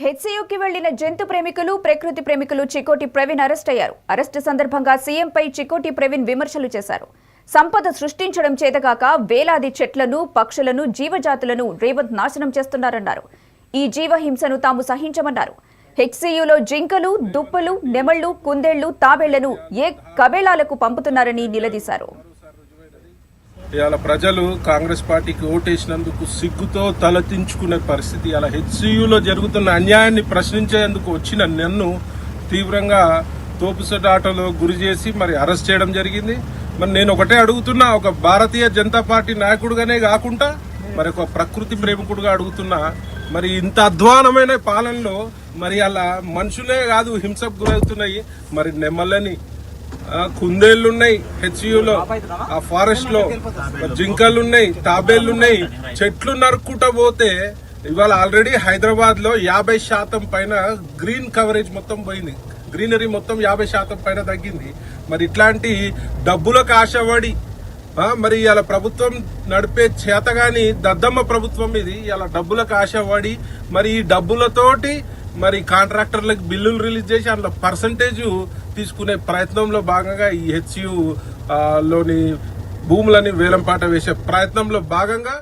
హెచ్సియుకి వెళ్ళిన జంతు ప్రేమికులు ప్రకృతి ప్రేమికులు చికోటి ప్రవీణ్ అరెస్ట్ అయ్యారు. అరెస్టు సందర్భంగా సీఎంపై చికోటి ప్రవీణ్ విమర్శలు చేశారు. సంపద సృష్టించడం చేతగాక వేలాది చెట్లను పక్షులను జీవజాతులను రేవంత్ నాశనం చేస్తున్నారన్నారు. ఈ జీవహింసను తాము సహించమన్నారు. హెచ్సియులో జింకలు దుప్పలు నెమళ్ళు కుందేళ్ళు తాబేళ్ళను ఏ కబేళాలకు పంపుతున్నారని నిలదీశారు. ఇవాళ ప్రజలు కాంగ్రెస్ పార్టీకి ఓటేసినందుకు సిగ్గుతో తలదించుకునే పరిస్థితి. ఇలా హెచ్సియులో జరుగుతున్న అన్యాయాన్ని ప్రశ్నించేందుకు వచ్చిన నన్ను తీవ్రంగా తోపుసటాటలో గురి చేసి మరి అరెస్ట్ చేయడం జరిగింది. మరి నేను ఒకటే అడుగుతున్నా ఒక భారతీయ జనతా పార్టీ నాయకుడుగానే కాకుండా మరి ఒక ప్రకృతి ప్రేమికుడుగా అడుగుతున్నా మరి ఇంత అధ్వానమైన పాలనలో మరి అలా మనుషులే కాదు హింసకు గురవుతున్నాయి. మరి నెమ్మలని ఉన్నాయి హెచ్యులో ఆ ఫారెస్ట్లో జింకలు ఉన్నాయి తాబేళ్ళు ఉన్నాయి చెట్లు నరుక్కుంటా పోతే ఇవాళ ఆల్రెడీ హైదరాబాద్లో యాభై శాతం పైన గ్రీన్ కవరేజ్ మొత్తం పోయింది. గ్రీనరీ మొత్తం యాభై శాతం పైన తగ్గింది. మరి ఇట్లాంటి డబ్బులకు ఆశపడి మరి ఇలా ప్రభుత్వం నడిపే చేతగాని దద్దమ్మ ప్రభుత్వం ఇది. ఇలా డబ్బులకు ఆశపడి మరి ఈ డబ్బులతోటి మరి కాంట్రాక్టర్లకు బిల్లులు రిలీజ్ చేసి అందులో పర్సంటేజ్ తీసుకునే ప్రయత్నంలో భాగంగా ఈ హెచ్యు లోని భూములని వేలంపాట వేసే ప్రయత్నంలో భాగంగా